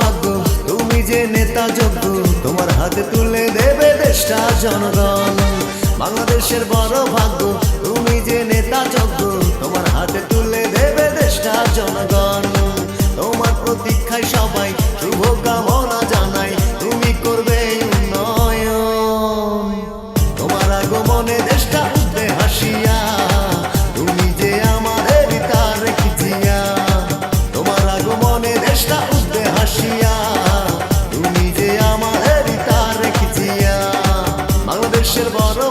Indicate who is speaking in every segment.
Speaker 1: ভাগ্য, তুমি যে নেতা যোগ্য, তোমার হাতে তুলে দেবে দেশটা জনগণ। বাংলাদেশের বড় ভাগ্য, তুমি যে নেতা যোগ্য, তোমার হাতে তুলে দেবে দেশটা জনগণ। তোমার প্রতীক্ষায় সবাই শুভ কামনা জানাই, তুমি করবে উন্নয়ন। তোমার আগমনে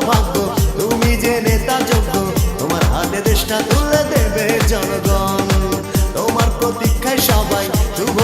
Speaker 1: ভাগ্য তুমি যে নেতা যোগ্য, তোমার হাতে দেশটা তুলে দেবে জনগণ। তোমার প্রতীক্ষায় সবাই শুভ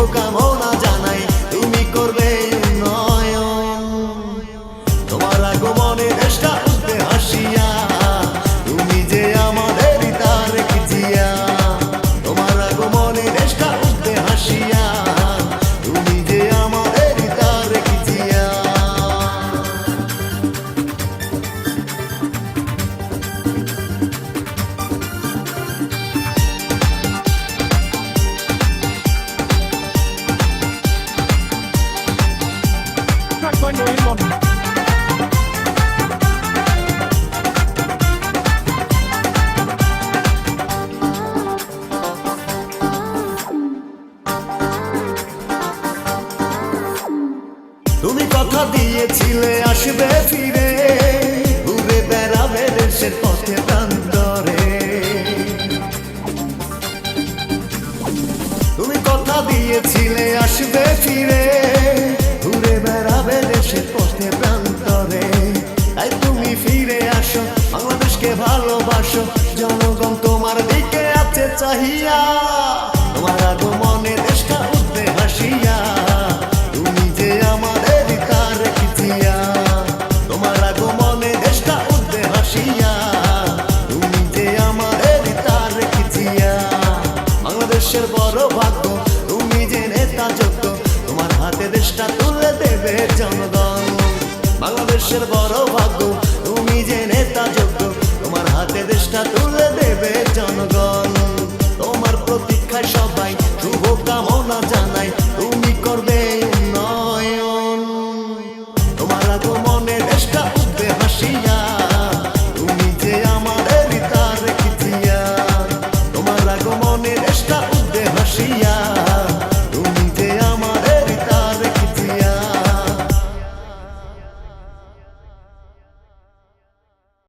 Speaker 1: তুমি কথা দিয়েছিলে, আসবে ফিরে। ঘুরে বেড়াবে দেশের পথে প্রান্তরে। তুমি কথা দিয়েছিলে, আসবে ফিরে। ঘুরে বেড়াবে দেশের পথে প্রান্তরে তাই তুমি ফিরে আসো, বাংলাদেশকে ভালোবাসো। জনগণ তোমার দিকে আছে চাহিয়া। তোমার আগমনে দেশটা উঠবে হাসিয়া তুমি যে আমাদের তার খিচিয়া। তোমার আগমনে দেশটা উঠবে হাসিয়া তুমি যে আমাদের তার খিচিয়া। বাংলাদেশের বড় নেবে জনগণ। বাংলাদেশের বড় ভাগ্য, তুমি যোগ্য। তোমার হাতে দেশটা তুলে দেবে জনগণ। তোমার প্রতীক্ষায় সবাই শুভ তুমি করবে উন্নয়ন। তোমার আগমনে দেশটা উঠবে হাসিয়া